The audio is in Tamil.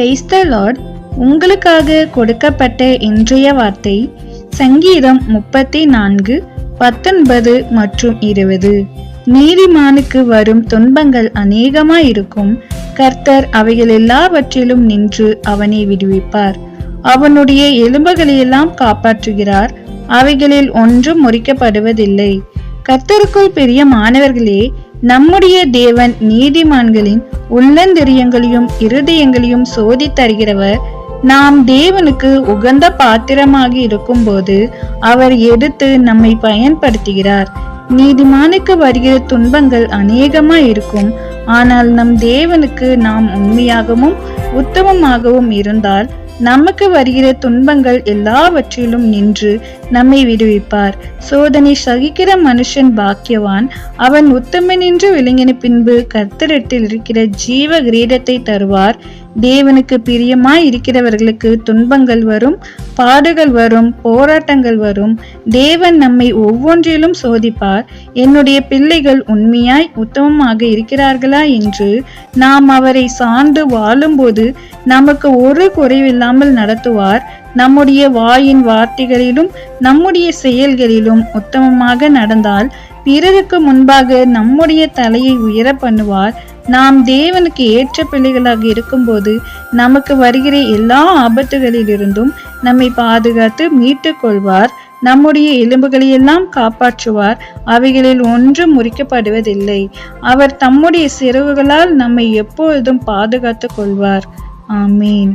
கிரைஸ்த லார்ட் உங்களுக்காக கொடுக்கப்பட்ட இன்றைய வார்த்தை சங்கீதம் முப்பத்தி நான்கு பத்தொன்பது மற்றும் இருபது. நீதிமானுக்கு வரும் துன்பங்கள் அநேகமாயிருக்கும். கர்த்தர் அவைகள் எல்லாவற்றிலும் நின்று அவனை விடுவிப்பார். அவனுடைய எலும்புகளையெல்லாம் காப்பாற்றுகிறார். அவைகளில் ஒன்றும் முறிக்கப்படுவதில்லை. கர்த்தருக்குள் பெரிய மாணவர்களே நம்முடைய தேவன் நீதிமான்களின் உள்ளந்திரியங்களையும் இருதயங்களையும் சோதித்தருகிறவர் நாம் தேவனுக்கு உகந்த பாத்திரமாக இருக்கும்போது அவர் எடுத்து நம்மை பயன்படுத்துகிறார். நீதிமானுக்கு வருகிற துன்பங்கள் அநேகமா இருக்கும். ஆனால் நம் தேவனுக்கு நாம் உண்மையாகவும் உத்தமமாகவும் இருந்தால் நமக்கு வருகிற துன்பங்கள் எல்லாவற்றிலும் நின்று நம்மை விடுவிப்பார். சோதனை சகிக்கிற மனுஷன் பாக்கியவான். அவன் உத்தமனின்று விளங்கின பின்பு கர்த்தரிடத்தில் இருக்கிற ஜீவ கிரீடத்தை தருவார். தேவனுக்கு பிரியமாய் இருக்கிறவர்களுக்கு துன்பங்கள் வரும் பாடுகள் வரும் போராட்டங்கள் வரும். தேவன் நம்மை ஒவ்வொன்றிலும் சோதிப்பார். என்னுடைய பிள்ளைகள் உண்மையாய் உத்தமமாக இருக்கிறார்களா என்று நாம் அவரை சார்ந்து வாழும்போது நமக்கு ஒரு குறைவில்லாமல் நடத்துவார். நம்முடைய வாயின் வார்த்தைகளிலும் நம்முடைய செயல்களிலும் உத்தமமாக நடந்தால் பிறருக்கு முன்பாக நம்முடைய தலையை உயர பண்ணுவார். நாம் தேவனுக்கு ஏற்ற பிள்ளைகளாக இருக்கும்போது நமக்கு வருகிற எல்லா ஆபத்துகளிலிருந்தும் நம்மை பாதுகாத்து மீட்டுக் கொள்வார் நம்முடைய எலும்புகளையெல்லாம் காப்பாற்றுவார். அவைகளில் ஒன்றும் முறிக்கப்படுவதில்லை. அவர் தம்முடைய சிறகுகளால் நம்மை எப்பொழுதும் பாதுகாத்துக் கொள்வார். ஆமீன்.